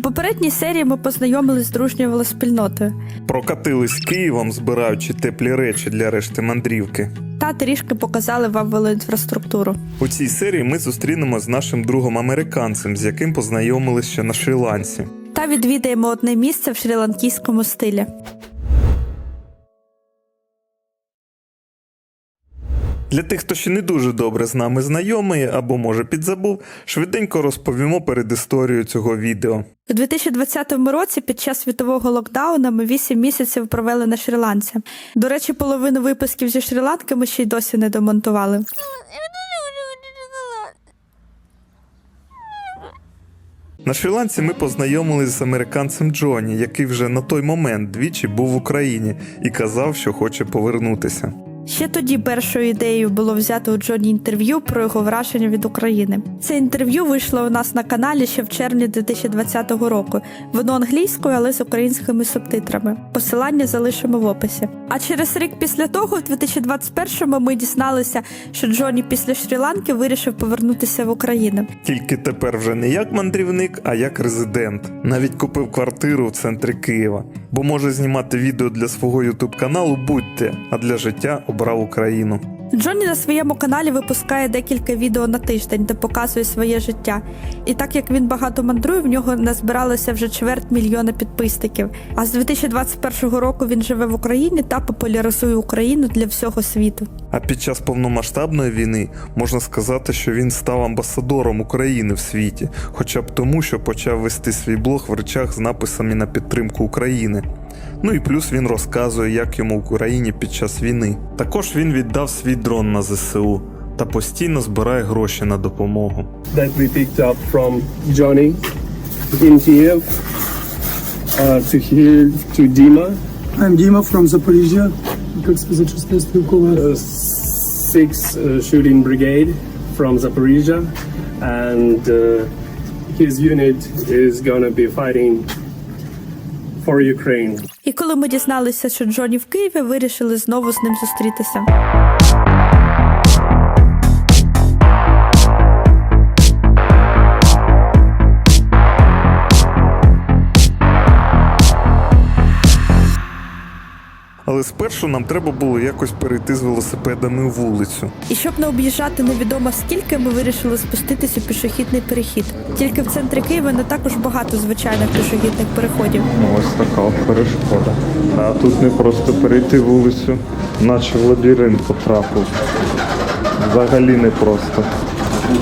У попередній серії ми познайомились з дружньою велоспільнотою прокатились Києвом, збираючи теплі речі для решти мандрівки. та трішки показали вам велоінфраструктуру. У цій серії ми зустрінемо з нашим другом американцем, з яким познайомилися ще на Шрі-Ланці. Та відвідаємо одне місце в шрі-ланкійському стилі. Для тих, хто ще не дуже добре з нами знайомий або може підзабув, швиденько розповімо перед історією цього відео. У 2020 році під час світового локдауна ми 8 місяців провели на Шрі-Ланці. До речі, половину випусків зі Шрі-Ланки ми ще й досі не демонтували. На Шрі-Ланці ми познайомились з американцем Джоні, який вже на той момент двічі був в Україні і казав, що хоче повернутися. Ще тоді першою ідеєю було взяти у Джоні інтерв'ю про його враження від України. Це інтерв'ю вийшло у нас на каналі ще в червні 2020 року. Воно англійською, але з українськими субтитрами. Посилання залишимо в описі. А через рік після того, в 2021-му, ми дізналися, що Джоні після Шрі-Ланки вирішив повернутися в Україну. Тільки тепер вже не як мандрівник, а як резидент. Навіть купив квартиру в центрі Києва, бо може знімати відео для свого ютуб каналу будь-де, а для життя обрав Україну. Джонні на своєму каналі випускає декілька відео на тиждень, де показує своє життя. І так як він багато мандрує, в нього назбиралося вже чверть мільйона підписників. А з 2021 року він живе в Україні та популяризує Україну для всього світу. А під час повномасштабної війни можна сказати, що він став амбасадором України в світі, хоча б тому, що почав вести свій блог в речах з написами на підтримку України. Ну і плюс він розказує, як йому в Україні під час війни. Також він віддав свій дрон на ЗСУ та постійно збирає гроші на допомогу. that we picked up from Johnny in Kiev uh, to here to Dima, I'm Dima from Zaporizhia. Как сказать, шестая стрелковая. uh, six uh, shooting brigade from Zaporizhia, and uh, his unit is gonna be fighting for Ukraine. І коли ми дізналися, що Джоні в Києві, вирішили знову з ним зустрітися. Але спершу нам треба було якось перейти з велосипедами вулицю. І щоб не об'їжджати невідомо скільки, ми вирішили спуститися у пішохідний перехід. Тільки в центрі Києва не також багато звичайних пішохідних переходів. Ну, ось така перешкода. А тут не просто перейти вулицю, наче в лабіринт потрапив. Взагалі не просто. До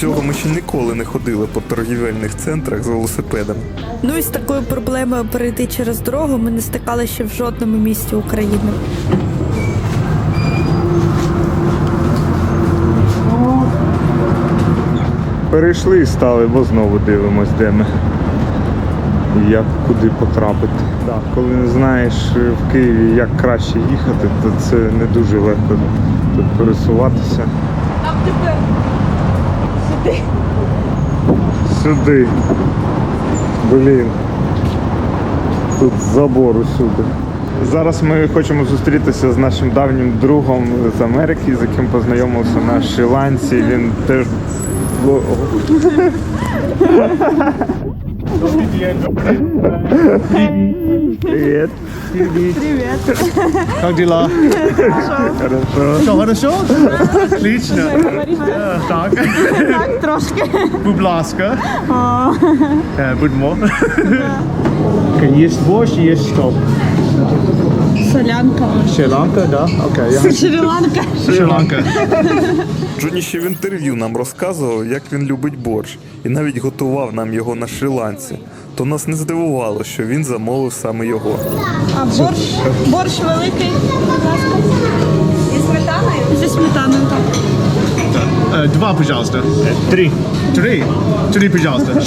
цього ми ще ніколи не ходили по торгівельних центрах з велосипедами. Ну і з такою проблемою перейти через дорогу ми не стикали ще в жодному місті України. Перейшли і стали, бо знову дивимось, де ми. І як куди потрапити. Да, коли не знаєш е, в Києві, як краще їхати, то це не дуже легко тут пересуватися. Сюди. Сюди. Блін. Тут забор усюди. Зараз ми хочемо зустрітися з нашим давнім другом з Америки, з яким познайомився на Шрі-Ланці. Він теж блог- Привет. Как дела? Хорошо. Что, хорошо? Отлично. Ja, так. Так, трошки. Будь ласка. Е, Будьмо. Есть борщ, есть что? Солянка. Шри-Ланка, да? Окей. я- Шрі-Ланка. Шрі-Ланка. Джоні ще в інтерв'ю нам розказував, як він любить борщ, і навіть готував нам його на Шрі-Ланці. То нас не здивувало, що він замовив саме його. А борщ? Борщ великий, будь ласка. Зі сметаною? Зі сметаною, так. Е, Два, пожалуйста. Три. Три. Три, пожалуйста.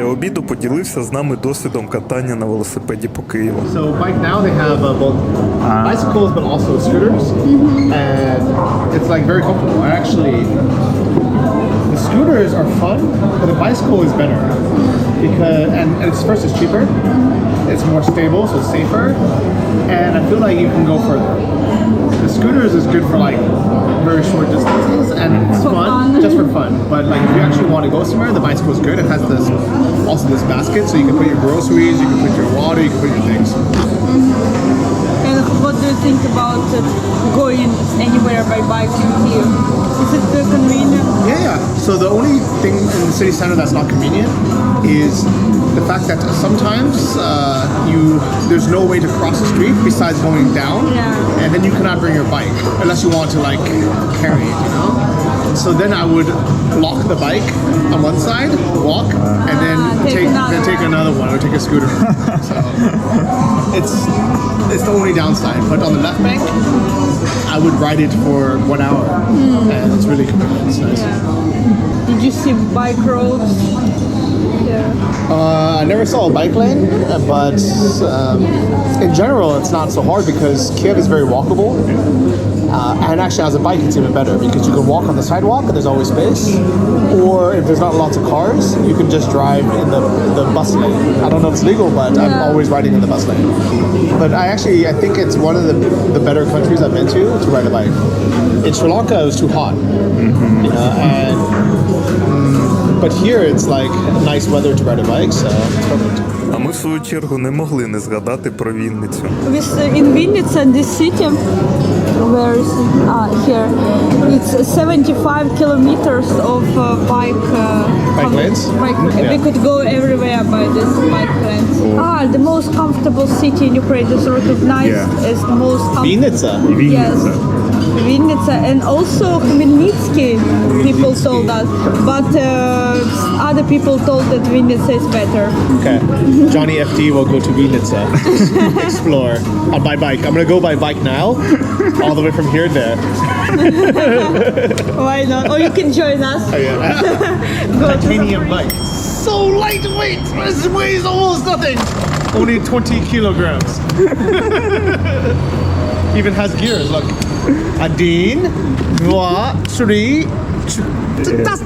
Що? відео поділився з нами досвідом катання на велосипеді по Києву. So bike now they have uh, both bicycles but also scooters, and it's like very comfortable. I actually, the scooters are fun, but the bicycle is better because and, and it's first it's cheaper, it's more stable, so it's safer, and I feel like you can go further. The scooters is good for like very short distances and it's fun, fun. just for fun. But like if you actually want to go somewhere, the bicycle is good. It has this also this basket, so you can put your groceries, you can put your water, you can put your things. Mm-hmm. And what do you think about going anywhere by bike in Kiev? It convenient? Yeah, yeah. So the only thing in the city center that's not convenient is the fact that sometimes uh, you there's no way to cross the street besides going down, Yeah. and then you cannot bring your bike unless you want to like carry it, you know. So then I would lock the bike on one side, walk, and then Ah, take take, another. then take another one or take a scooter. so it's it's the only downside. But on the left bank, I would ride it for one hour, and it's really convenient. It's nice. Did you see bike roads? Yeah. Uh, I never saw a bike lane, uh, but um, in general, it's not so hard because Kiev is very walkable. Uh, and actually, as a bike, it's even better because you can walk on the sidewalk and there's always space. Or if there's not lots of cars, you can just drive in the, the bus lane. I don't know if it's legal, but I'm always riding in the bus lane. But I actually, I think it's one of the, the better countries I've been to to ride a bike. In Sri Lanka, it was too hot. You know, and but here it's like nice weather to ride a bike, so it's perfect. А ми, в свою чергу, не могли не згадати про Вінницю. With uh, in Vinnytsia, this city, where is it? Ah, here. It's 75 kilometers of uh, bike. Uh, Bike com- lanes? Bike, Yeah. We could go everywhere by this bike lanes. Ah, the most comfortable city in Ukraine is recognized Yeah. as the most comfortable. Vinnytsia. Yes. Vinnytsia and also Khmelnytsky people told us, but uh, other people told that Vinnytsia is better. Okay. Johnny FD will go to Vinnytsia, explore uh, by bike. I'm gonna go by bike now, all the way from here to there. Why not? Or you can join us. Oh, yeah. Go to Titanium Zaporizhzhia. bike. So lightweight. This weighs almost nothing. Only 20 kilograms. Even has gears. Look. Один, два, три. ч- Das,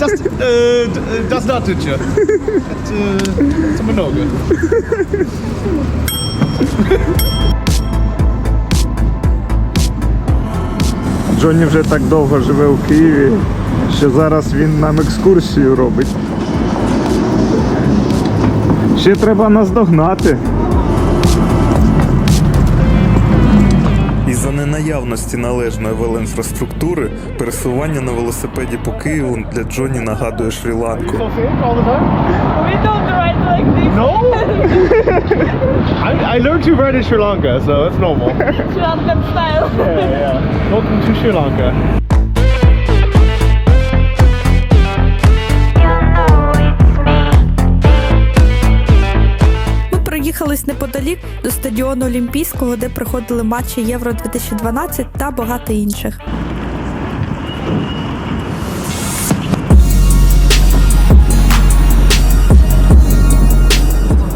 das, äh, das natürlich. Das, äh, много. Джонні вже так довго живе у Києві, що зараз він нам екскурсію робить. Ще треба нас догнати. Ненаявності належної велоінфраструктури пересування на велосипеді по Києву для Джоні нагадує Шрі-Ланку. I learned to ride in Sri Lanka, so it's normal. Sri Lankan style. yeah, yeah. Welcome to Sri Lanka. Ми неподалік до стадіону Олімпійського, де проходили матчі Євро 2012 та багато інших.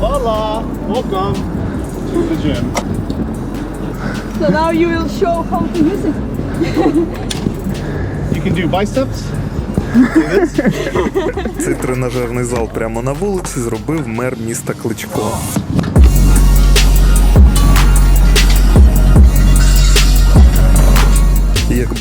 Hola, welcome to the gym. So now you will show how to use it. You can do biceps. Цей тренажерний зал прямо на вулиці зробив мер міста Кличко.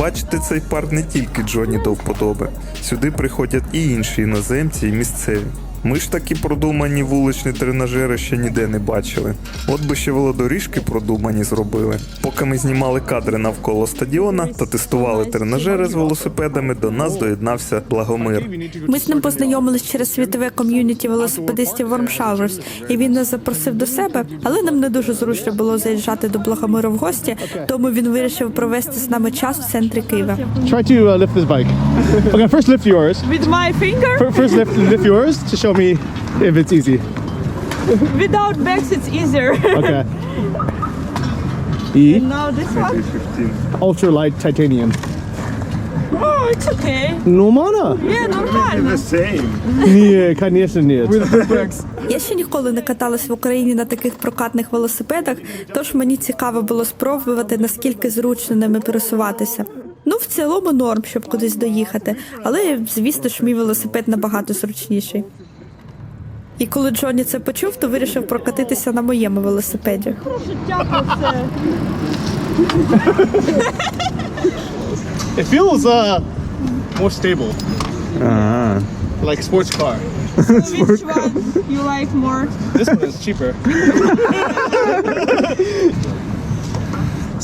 Бачите, цей парк не тільки Джоні до вподоби. Сюди приходять і інші іноземці, і місцеві. Ми ж такі продумані вуличні тренажери ще ніде не бачили. От би ще велодоріжки продумані зробили. Поки ми знімали кадри навколо стадіона та тестували тренажери з велосипедами, до нас доєднався Благомир. Ми з ним познайомились через світове ком'юніті велосипедистів Warm і він нас запросив до себе, але нам не дуже зручно було заїжджати до Благомира в гості, тому він вирішив провести з нами час в центрі Києва. Try to uh, lift this bike. Okay, first lift yours. With my finger? First lift, lift yours to show me if it's easy. Without bags it's easier. Okay. E, now this one? ultra light titanium. it's okay. Нормально. Yeah, нормально. Ні, конечно, нет. Я ще ніколи не каталась в Україні на таких прокатних велосипедах, тож мені цікаво було спробувати, наскільки зручно ними пересуватися. Ну, в цілому норм, щоб кудись доїхати, але звісно ж, мій велосипед набагато зручніший. І коли Джонні це почув, то вирішив прокатитися на моєму велосипеді. It feels uh more stable, Ага. like sports car. Which one you like more? This one is cheaper.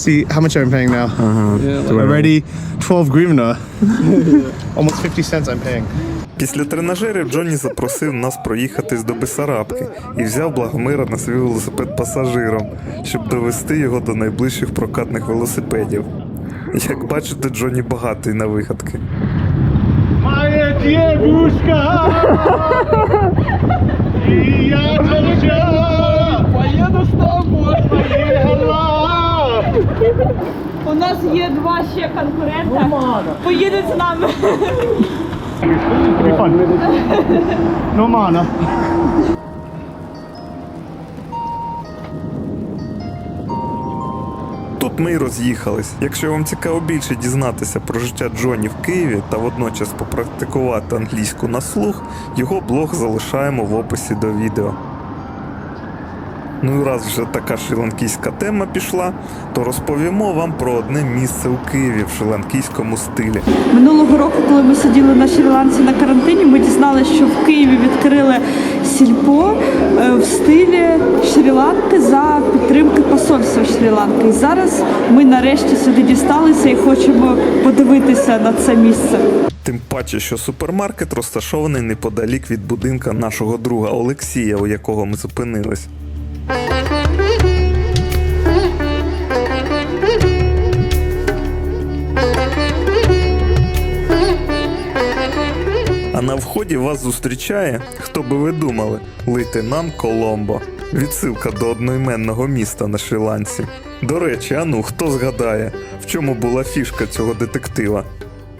See how much I'm paying now. Uh-huh. Yeah, like- Already 12 grivna. Almost 50 cents I'm paying. Після тренажерів Джонні запросив нас проїхатись до Бесарабки і взяв Благомира на свій велосипед пасажиром, щоб довести його до найближчих прокатних велосипедів. Як бачите, Джонні багатий на вигадки. Моя девушка! Я Поеду с тобой! Поехала! У нас є два ще конкурента. Поїдуть з нами. It'll be fun. Mana. Тут ми й роз'їхались. Якщо вам цікаво більше дізнатися про життя Джоні в Києві та водночас попрактикувати англійську на слух, його блог залишаємо в описі до відео. Ну і раз вже така шрі-ланкійська тема пішла, то розповімо вам про одне місце у Києві в шрі-ланкійському стилі. Минулого року, коли ми сиділи на Шрі-Ланці на карантині, ми дізналися, що в Києві відкрили сільпо е, в стилі Шрі-Ланки за підтримки посольства Шрі-Ланки. І зараз ми нарешті сюди дісталися і хочемо подивитися на це місце. Тим паче, що супермаркет розташований неподалік від будинка нашого друга Олексія, у якого ми зупинились. На вході вас зустрічає, хто би ви думали, лейтенант Коломбо. Відсилка до одноіменного міста на Шрі-Ланці. До речі, а ну хто згадає, в чому була фішка цього детектива?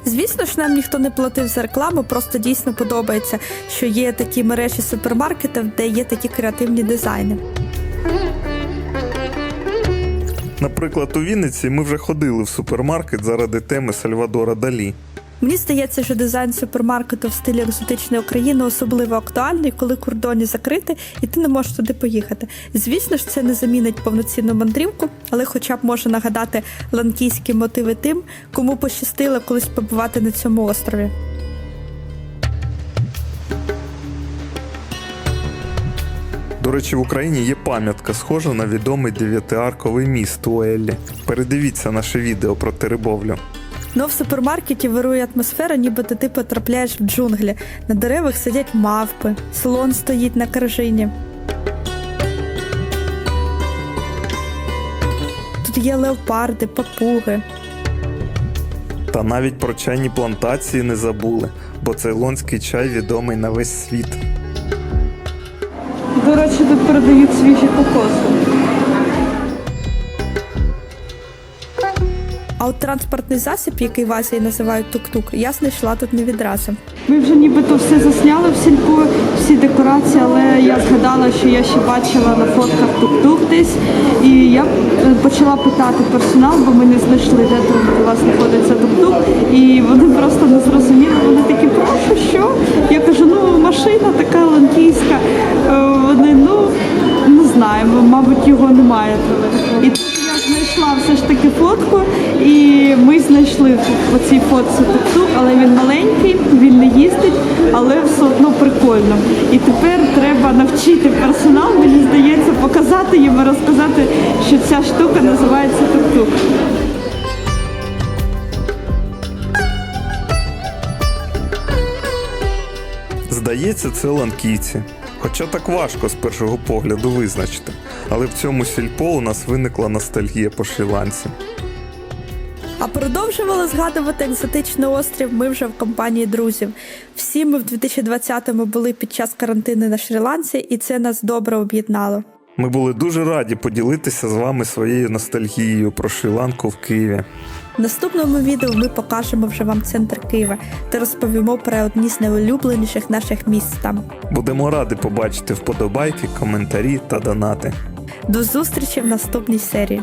Звісно ж, нам ніхто не платив за рекламу, просто дійсно подобається, що є такі мережі супермаркетів, де є такі креативні дизайни. Наприклад, у Вінниці ми вже ходили в супермаркет заради теми Сальвадора Далі. Мені здається, що дизайн супермаркету в стилі екзотичної України особливо актуальний, коли кордони закриті і ти не можеш туди поїхати. Звісно ж, це не замінить повноцінну мандрівку, але хоча б може нагадати ланкійські мотиви тим, кому пощастило колись побувати на цьому острові. До речі, в Україні є пам'ятка, схожа на відомий дев'ятиарковий міст у Еллі. Передивіться наше відео про Теребовлю. Ну, в супермаркеті вирує атмосфера, ніби ти потрапляєш в джунглі. На деревах сидять мавпи, слон стоїть на коржині. Тут є леопарди, папуги. Та навіть про чайні плантації не забули, бо цейлонський чай відомий на весь світ. До речі, тут продають свіжі кокоси. А от транспортний засіб, який в Азії називають тук-тук, я знайшла тут не відразу. Ми вже нібито все засняли в сільпо, всі декорації, але я згадала, що я ще бачила на фотках тук-тук десь. І я е, почала питати персонал, бо ми не знайшли, де тут у вас знаходиться тук-тук. І вони просто не зрозуміли. Вони такі, прошу, що? Я кажу, ну машина така ланкійська. Е, Вони, ну не знаємо, мабуть, його немає. І тут я все ж таки фотку, і ми знайшли по цій фотці тук-тук, але він маленький, він не їздить, але все одно прикольно. І тепер треба навчити персонал, мені здається, показати їм і розказати, що ця штука називається тук-тук. Здається, це ланкійці. Хоча так важко з першого погляду визначити. Але в цьому сільпо у нас виникла ностальгія по шрі-ланці. А продовжували згадувати екзотичний острів ми вже в компанії друзів. Всі ми в 2020-му були під час карантину на Шрі-Ланці, і це нас добре об'єднало. Ми були дуже раді поділитися з вами своєю ностальгією про Шрі-Ланку в Києві. В наступному відео ми покажемо вже вам центр Києва та розповімо про одні з найулюбленіших наших місць там. Будемо раді побачити вподобайки, коментарі та донати. До зустрічі в наступній серії.